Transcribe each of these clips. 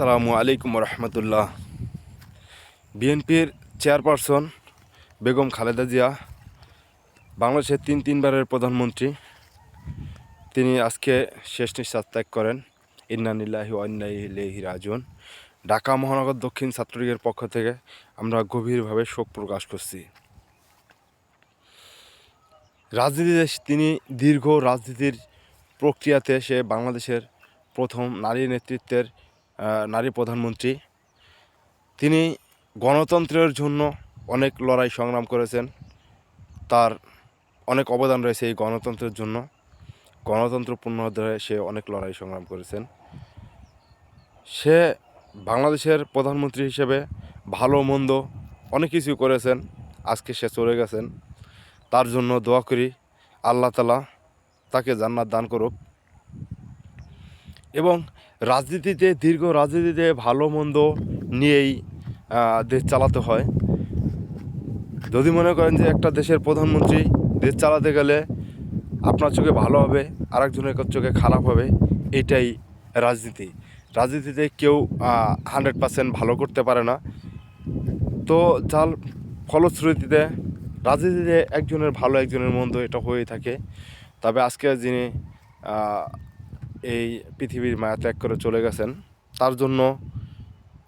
আসসালামু আলাইকুম রহমতুল্লাহ বিএনপির চেয়ারপারসন বেগম খালেদা জিয়া, বাংলাদেশের তিন তিনবারের প্রধানমন্ত্রী। তিনি আজকে শেষ নিঃশ্বাস ত্যাগ করেন। ইন্নানিল্লাহি ওয়ান্নাইহি রাজুন ঢাকা মহানগর দক্ষিণ ছাত্রলীগের পক্ষ থেকে আমরা গভীরভাবে শোক প্রকাশ করছি। রাজনীতিতে তিনি দীর্ঘ রাজনীতির প্রক্রিয়াতে সে বাংলাদেশের প্রথম নারী নেতৃত্বের নারী প্রধানমন্ত্রী। তিনি গণতন্ত্রের জন্য অনেক লড়াই সংগ্রাম করেছেন। তার অনেক অবদান রয়েছে এই গণতন্ত্রের জন্য। গণতন্ত্র পুনরুদ্ধারে সে অনেক লড়াই সংগ্রাম করেছেন। সে বাংলাদেশের প্রধানমন্ত্রী হিসেবে ভালো, মন্দ অনেক কিছু করেছেন। আজকে সে চলে গেছেন। তার জন্য দোয়া করি, আল্লাহ তালা তাকে জান্নাত দান করুক। এবং রাজনীতিতে, দীর্ঘ রাজনীতিতে ভালো মন্দ নিয়েই দেশ চালাতে হয়। যদি মনে করেন যে একটা দেশের প্রধানমন্ত্রী দেশ চালাতে গেলে আপনার চোখে ভালো হবে, আরেকজনের চোখে খারাপ হবে, এটাই রাজনীতি। রাজনীতিতে কেউ হান্ড্রেড পার্সেন্ট ভালো করতে পারে না। তো যার ফলশ্রুতিতে রাজনীতিতে একজনের ভালো, একজনের মন্দ এটা হয়ে থাকে। তবে আজকে যিনি এই পৃথিবীর মায়া ত্যাগ করে চলে গেছেন। তার জন্য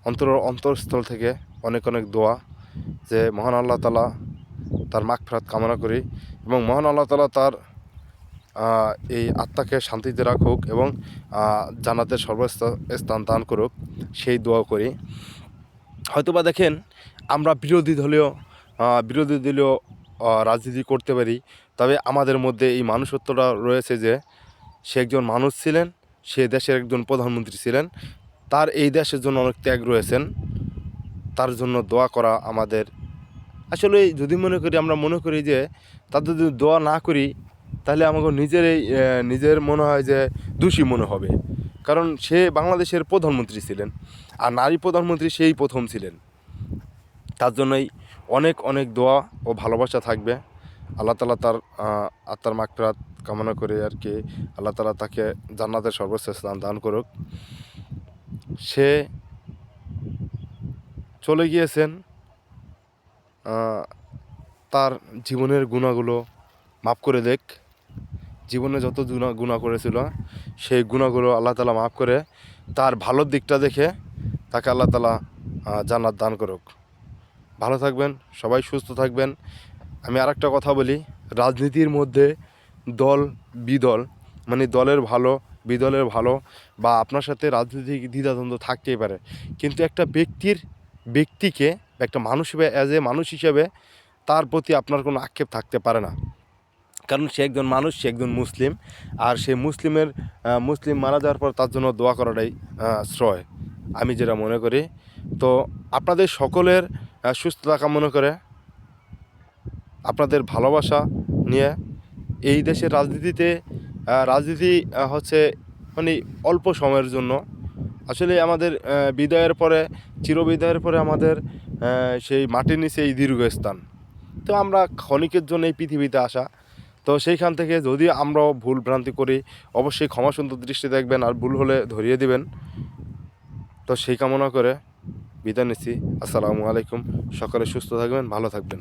অন্তর অন্তরস্থল থেকে অনেক অনেক দোয়া যে মহান আল্লাহ তালা তার মাগফিরাত কামনা করি এবং মহান আল্লাহ তালা তার এই আত্মাকে শান্তিতে রাখুক এবং জান্নাতের সর্বস্থান দান করুক, সেই দোয়া করি। হয়তোবা দেখেন আমরা বিরোধী দলীয় বিরোধী দলীয় রাজনীতি করতে পারি, তবে আমাদের মধ্যে এই মানুষত্বটা রয়েছে যে সে একজন মানুষ ছিলেন সে দেশের একজন প্রধানমন্ত্রী ছিলেন। তার এই দেশের জন্য অনেক ত্যাগ রয়েছেন। তার জন্য দোয়া করা আমাদের। আসলে যদি মনে করি আমরা মনে করি যে তাদের যদি দোয়া না করি তাহলে আমাকে নিজেরই আহ, নিজের মনে হয় যে দোষী মনে হবে। কারণ সে বাংলাদেশের প্রধানমন্ত্রী ছিলেন আর নারী প্রধানমন্ত্রী সেই প্রথম ছিলেন। তার জন্যই অনেক অনেক দোয়া ও ভালোবাসা থাকবে। আল্লাহ তালা তার আত্মার মাকফিরাত কামনা করে আর কি। আল্লাহ তালা তাকে জান্নাতের সর্বশ্রেষ্ঠ দান দান করুক। সে চলে গিয়েছেন তার জীবনের গুণাগুলো মাফ করে দেখ। জীবনে যত গুণা গুণা করেছিল, সেই গুণাগুলো আল্লাহ তালা মাফ করে, তার ভালোর দিকটা দেখে তাকে আল্লাহ তালা জান্নাত দান করুক। ভালো থাকবেন, সবাই সুস্থ থাকবেন। আমি আরেকটা কথা বলি, রাজনীতির মধ্যে দল বিদল মানে দলের ভালো বিদলের ভালো বা আপনার সাথে রাজনৈতিক দ্বিধাদ্বন্দ্ব থাকতেই পারে। কিন্তু একটা ব্যক্তির ব্যক্তিকে একটা মানুষ হিসেবে অ্যাজ এ মানুষ হিসেবে তার প্রতি আপনার কোনো আক্ষেপ থাকতে পারে না। কারণ সে একজন মানুষ সে একজন মুসলিম আর সে মুসলিমের মুসলিম মারা যাওয়ার পর তার জন্য দোয়া করাটাই শ্রয়। আমি যেটা মনে করি তো আপনাদের সকলের আহ, সুস্থতা কামনা করে আপনাদের ভালোবাসা নিয়ে এই দেশের রাজনীতিতে রাজনীতি হচ্ছে মানে অল্প সময়ের জন্য। আসলে আমাদের বিদায়ের পরে, চিরবিদায়ের পরে আমাদের সেই মাটির নিচে এই দীর্ঘস্থান। তো আমরা ক্ষণিকের জন্য এই পৃথিবীতে আসা। তো সেইখান থেকে যদি আমরাও ভুল ভ্রান্তি করি, অবশ্যই ক্ষমা সুন্দর দৃষ্টি দেখবেন আর ভুল হলে ধরিয়ে দিবেন। তো সেই কামনা করে বিদায় নিচ্ছি। আসসালামু আলাইকুম। সকলে সুস্থ থাকবেন, ভালো থাকবেন।